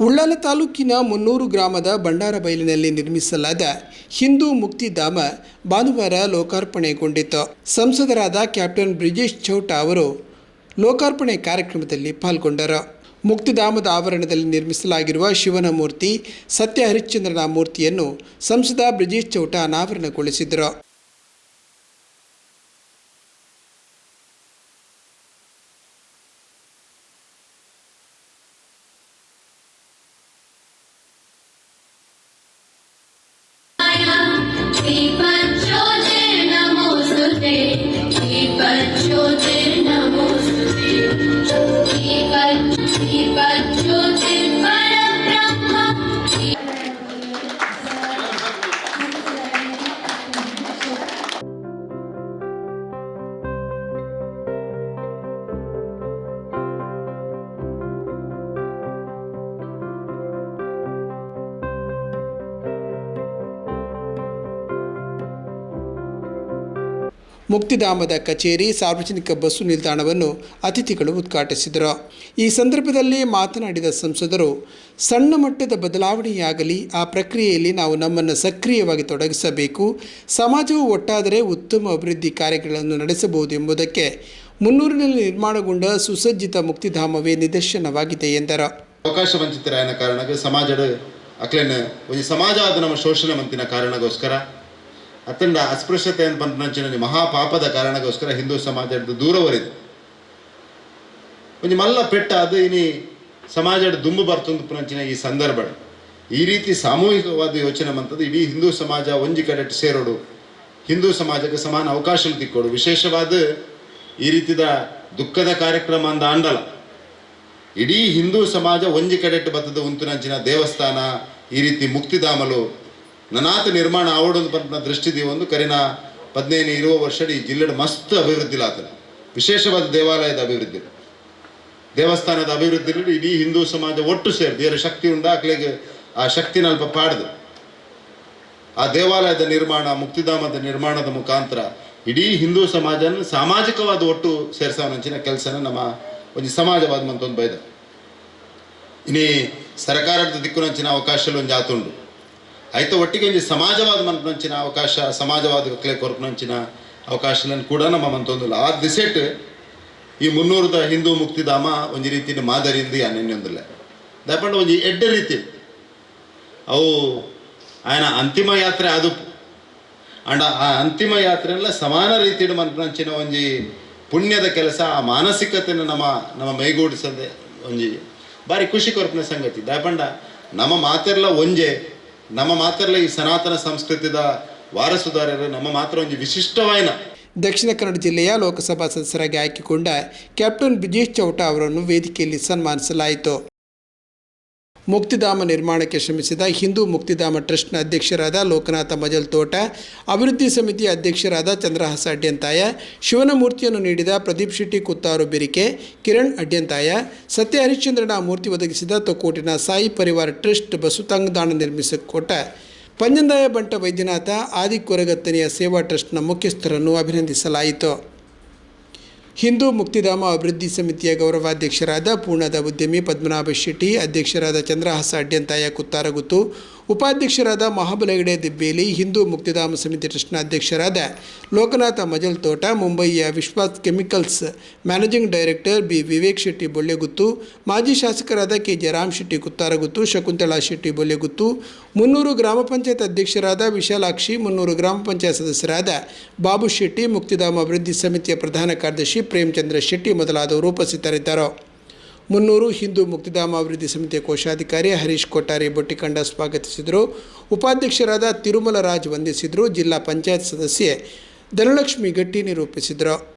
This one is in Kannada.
ಉಳ್ಳಾಲ ತಾಲೂಕಿನ ಮುನ್ನೂರು ಗ್ರಾಮದ ಬಂಡಾರ ಬಯಲಿನಲ್ಲಿ ನಿರ್ಮಿಸಲಾದ ಹಿಂದೂ ಮುಕ್ತಿಧಾಮ ಭಾನುವಾರ ಲೋಕಾರ್ಪಣೆಗೊಂಡಿತು ಸಂಸದರಾದ ಕ್ಯಾಪ್ಟನ್ ಬ್ರಿಜೇಶ್ ಚೌಟ ಅವರು ಲೋಕಾರ್ಪಣೆ ಕಾರ್ಯಕ್ರಮದಲ್ಲಿ ಪಾಲ್ಗೊಂಡರು. ಮುಕ್ತಿಧಾಮದ ಆವರಣದಲ್ಲಿ ನಿರ್ಮಿಸಲಾಗಿರುವ ಶಿವನ ಮೂರ್ತಿ, ಸತ್ಯ ಹರಿಶ್ಚಂದ್ರನ ಮೂರ್ತಿಯನ್ನು ಸಂಸದ ಬ್ರಿಜೇಶ್ ಚೌಟ ಅನಾವರಣಗೊಳಿಸಿದರು. keep on ಮುಕ್ತಿಧಾಮದ ಕಚೇರಿ ಸಾರ್ವಜನಿಕ ಬಸ್ಸು ನಿಲ್ದಾಣವನ್ನು ಅತಿಥಿಗಳು ಉದ್ಘಾಟಿಸಿದರು. ಈ ಸಂದರ್ಭದಲ್ಲಿ ಮಾತನಾಡಿದ ಸಂಸದರು, ಸಣ್ಣ ಮಟ್ಟದ ಬದಲಾವಣೆಯಾಗಲಿ, ಆ ಪ್ರಕ್ರಿಯೆಯಲ್ಲಿ ನಾವು ನಮ್ಮನ್ನು ಸಕ್ರಿಯವಾಗಿ ತೊಡಗಿಸಬೇಕು, ಸಮಾಜವು ಒಟ್ಟಾದರೆ ಉತ್ತಮ ಅಭಿವೃದ್ಧಿ ಕಾರ್ಯಗಳನ್ನು ನಡೆಸಬಹುದು ಎಂಬುದಕ್ಕೆ ಮುನ್ನೂರಿನಲ್ಲಿ ನಿರ್ಮಾಣಗೊಂಡ ಸುಸಜ್ಜಿತ ಮುಕ್ತಿಧಾಮವೇ ನಿದರ್ಶನವಾಗಿದೆ ಎಂದರು. ಅವಕಾಶ ವಂಚಿತರಾಯನ ಕಾರಣಕ್ಕೆ ಸಮಾಜದ ಅಕ್ಲೇನ ಸಮಾಜ ನಮ್ಮ ಶೋಷಣೆ ಮಂತಿನ ಕಾರಣಗೋಸ್ಕರ ಅತ್ತಂಡ ಅಸ್ಪೃಶ್ಯತೆ ಅಂತ ಪಂಪನಂಚಿನ ಮಹಾಪಾಪದ ಕಾರಣಗೋಸ್ಕರ ಹಿಂದೂ ಸಮಾಜದ ದೂರವರಿದೆ. ಒಂದು ಮಲ್ಲ ಪೆಟ್ಟ ಅದು ಇನಿ ಸಮಾಜದ ದುಂಬು ಬರ್ತಂದು ಪ್ರಂಚಿನ ಈ ಸಂದರ್ಭ. ಈ ರೀತಿ ಸಾಮೂಹಿಕವಾದ ಯೋಚನೆ ಬಂತದ್ದು ಇಡೀ ಹಿಂದೂ ಸಮಾಜ ಒಂಜಿ ಕಡೆ ಸೇರೋಡು, ಹಿಂದೂ ಸಮಾಜಕ್ಕೆ ಸಮಾನ ಅವಕಾಶ ತಿಕ್ಕೋಡು ವಿಶೇಷವಾದ ಈ ರೀತಿದ ದುಃಖದ ಕಾರ್ಯಕ್ರಮ ಅಂದ ಅಂಡಲ ಇಡೀ ಹಿಂದೂ ಸಮಾಜ ಒಂಜಿ ಕಡೆಟ್ಟು ಬತ್ತದ ಉಂತುನಂಚಿನ ದೇವಸ್ಥಾನ, ಈ ರೀತಿ ಮುಕ್ತಿಧಾಮಲು ನನಾತ ನಿರ್ಮಾಣ ಆವಡೊಂದು ಪಂಪನ ದೃಷ್ಟಿದಿ ಒಂದು ಕರಿನ ಪದ್ನೇನು ಇರುವ ವರ್ಷ ಈ ಜಿಲ್ಲೆಡ್ ಮಸ್ತ್ ಅಭಿವೃದ್ಧಿ ಆತನ. ವಿಶೇಷವಾದ ದೇವಾಲಯದ ಅಭಿವೃದ್ಧಿ. ದೇವಸ್ಥಾನದ ಅಭಿವೃದ್ಧಿ ಇಡೀ ಹಿಂದೂ ಸಮಾಜ ಒಟ್ಟು ಸೇರಿದೆ ದೇವರ ಶಕ್ತಿ ಉಂಡ ಅಕ್ಲೆಗೆ ಆ ಶಕ್ತಿನ ಅಲ್ಪ ಪಾಡ್ದು. ಆ ದೇವಾಲಯದ ನಿರ್ಮಾಣ, ಮುಕ್ತಿಧಾಮದ ನಿರ್ಮಾಣದ ಮುಖಾಂತರ ಇಡೀ ಹಿಂದೂ ಸಮಾಜನ ಸಾಮಾಜಿಕವಾದ ಒಟ್ಟು ಸೇರ್ಸವನಂಚಿನ ಕೆಲಸನ ನಮ್ಮ ಒಂದು ಸಮಾಜವಾದ ಮಂತೊಂದು ಬೈದ. ಇನ್ನೀ ಸರ್ಕಾರದ ದಿಕ್ಕುನಂಚಿನ ಅವಕಾಶಲು ಒಂದು ಆತುಂಡು. ಐತ ಒಟ್ಟಿಗೆ ಒಂಜಿ ಸಮಾಜವಾದ ಮಂತಂಚಿನ ಅವಕಾಶ ಸಮಾಜವಾದ ಕಲೆ ಕೊರಪನಂಚಿನ ಅವಕಾಶಗಳನ್ನು ಕೂಡ ನಮ್ಮ ಮಂತೊಂದುಲ್ಲ ಆ ದಿಸೆಟ್ ಈ ಮುನ್ನೂರದ ಹಿಂದೂ ಮುಕ್ತಿಧಾಮ ಒಂಜಿ ರೀತಿಯ ಮಾದರಿಯಿಂದ ಅನನ್ಯೊಂದಿಲ್ಲ ದಯಪಂಡ ಒಂಜಿ ಎಡ್ಡ ರೀತಿ ಅವು ఆయన ಅಂತಿಮ ಯಾತ್ರೆ ಅದು ಅಂಡ ಆ ಅಂತಿಮ ಯಾತ್ರೆಲ್ಲ ಸಮಾನ ರೀತಿಯ ಮನ್ಪಂಚಿನ ಒಂಜಿ ಪುಣ್ಯದ ಕೆಲಸ ಆ ಮಾನಸಿಕತೆನ ನಮ್ಮ ನಮ್ಮ ಮೈಗೂಡಿಸದೆ ಒಂಜಿ ಬಾರಿ ಖುಷಿ ಕೊರಪಿನ ಸಂಗತಿ ದಯಪಂಡ ನಮ್ಮ ಮಾತೆರ್ಲ ಒಂಜೆ ನಮ್ಮ ಮಾತರಲ್ಲಿ ಈ ಸನಾತನ ಸಂಸ್ಕೃತಿದ ವಾರಸುದಾರರು ನಮ್ಮ ಮಾತ್ರ ಒಂದು ವಿಶಿಷ್ಟವಾಯಿನ. ದಕ್ಷಿಣ ಕನ್ನಡ ಜಿಲ್ಲೆಯ ಲೋಕಸಭಾ ಸದಸ್ಯರಾಗಿ ಆಯ್ಕೆಗೊಂಡ ಕ್ಯಾಪ್ಟನ್ ಬ್ರಿಜೇಶ್ ಚೌಟ ಅವರನ್ನು ವೇದಿಕೆಯಲ್ಲಿ ಸನ್ಮಾನಿಸಲಾಯಿತು. ಮುಕ್ತಿಧಾಮ ನಿರ್ಮಾಣಕ್ಕೆ ಶ್ರಮಿಸಿದ ಹಿಂದೂ ಮುಕ್ತಿಧಾಮ ಟ್ರಸ್ಟ್ನ ಅಧ್ಯಕ್ಷರಾದ ಲೋಕನಾಥ ಮಜಲ್ ತೋಟ ಅಭಿವೃದ್ಧಿ ಸಮಿತಿ ಅಧ್ಯಕ್ಷರಾದ ಚಂದ್ರಹಾಸ ಅಡ್ಯಂತಾಯ ಶಿವನ ಮೂರ್ತಿಯನ್ನು ನೀಡಿದ ಪ್ರದೀಪ್ ಶೆಟ್ಟಿ ಕುತ್ತಾರು ಬೆರಿಕೆ, ಕಿರಣ್ ಅಡ್ಯಂತಾಯ ಸತ್ಯ ಹರಿಶ್ಚಂದ್ರನ ಮೂರ್ತಿ ಒದಗಿಸಿದ ತೊಕ್ಕೋಟಿನ ಸಾಯಿ ಪರಿವಾರ ಟ್ರಸ್ಟ್ ಬಸುತಂಗದಾಣ ನಿರ್ಮಿಸಿಕೊಟ್ಟ ಪಂಜಂದಾಯ ಬಂಟ ವೈದ್ಯನಾಥ ಆದಿ ಕೊರಗತ್ತನೆಯ ಸೇವಾ ಟ್ರಸ್ಟ್ನ ಮುಖ್ಯಸ್ಥರನ್ನು ಅಭಿನಂದಿಸಲಾಯಿತು. ಹಿಂದೂ ಮುಕ್ತಿಧಾಮ ಅಭಿವೃದ್ಧಿ ಸಮಿತಿಯ ಗೌರವಾಧ್ಯಕ್ಷರಾದ ಪೂರ್ಣದ ಉದ್ಯಮಿ ಪದ್ಮನಾಭ ಶೆಟ್ಟಿ ಅಧ್ಯಕ್ಷರಾದ ಚಂದ್ರಹಾಸ ಅಡ್ಯಂತಾಯ ಕುತ್ತಾರಗುತ್ತು. ಉಪಾಧ್ಯಕ್ಷರಾದ ಮಹಾಬಲಗಡೆ ದಿಬ್ಬೇಲಿ, ಹಿಂದೂ ಮುಕ್ತಿಧಾಮ ಸಮಿತಿ ಟ್ರಸ್ಟ್ನ ಅಧ್ಯಕ್ಷರಾದ ಲೋಕನಾಥ ಮಜಲ್ ತೋಟ ಮುಂಬಯಿಯ Vishwas chemicals managing director B. Vivek Shetty Bollegutthu, ಮಾಜಿ ಶಾಸಕರಾದ ಕೆ. ಜಯರಾಮ್ ಶೆಟ್ಟಿ ಕುತ್ತಾರಗುತ್ತು ಶಕುಂತಳಾ ಶೆಟ್ಟಿ ಬೊಳ್ಳೆಗುತ್ತು, ಮುನ್ನೂರು ಗ್ರಾಮ ಪಂಚಾಯತ್ ಅಧ್ಯಕ್ಷರಾದ ವಿಶಾಲಾಕ್ಷಿ, ಮುನ್ನೂರು ಗ್ರಾಮ ಪಂಚಾಯತ್ ಸದಸ್ಯರಾದ ಬಾಬು ಶೆಟ್ಟಿ, ಮುಕ್ತಿಧಾಮ ಅಭಿವೃದ್ಧಿ ಸಮಿತಿಯ ಪ್ರಧಾನ ಕಾರ್ಯದರ್ಶಿ ಪ್ರೇಮಚಂದ್ರ ಶೆಟ್ಟಿ ಮೊದಲಾದವರು ಉಪಸ್ಥಿತರಿದ್ದರು. ಮುನ್ನೂರು ಹಿಂದೂ ಮುಕ್ತಿಧಾಮ ಅಭಿವೃದ್ಧಿ ಸಮಿತಿಯ ಕೋಶಾಧಿಕಾರಿ ಹರೀಶ್ ಕೊಟ್ಟಾರಿ ಬೊಟ್ಟಿಕಂಡ ಸ್ವಾಗತಿಸಿದರು. ಉಪಾಧ್ಯಕ್ಷರಾದ ತಿರುಮಲ ರಾಜ್ ವಂದಿಸಿದರು. ಜಿಲ್ಲಾ ಪಂಚಾಯತ್ ಸದಸ್ಯೆ ಧನಲಕ್ಷ್ಮಿ ಗಟ್ಟಿ ನಿರೂಪಿಸಿದರು.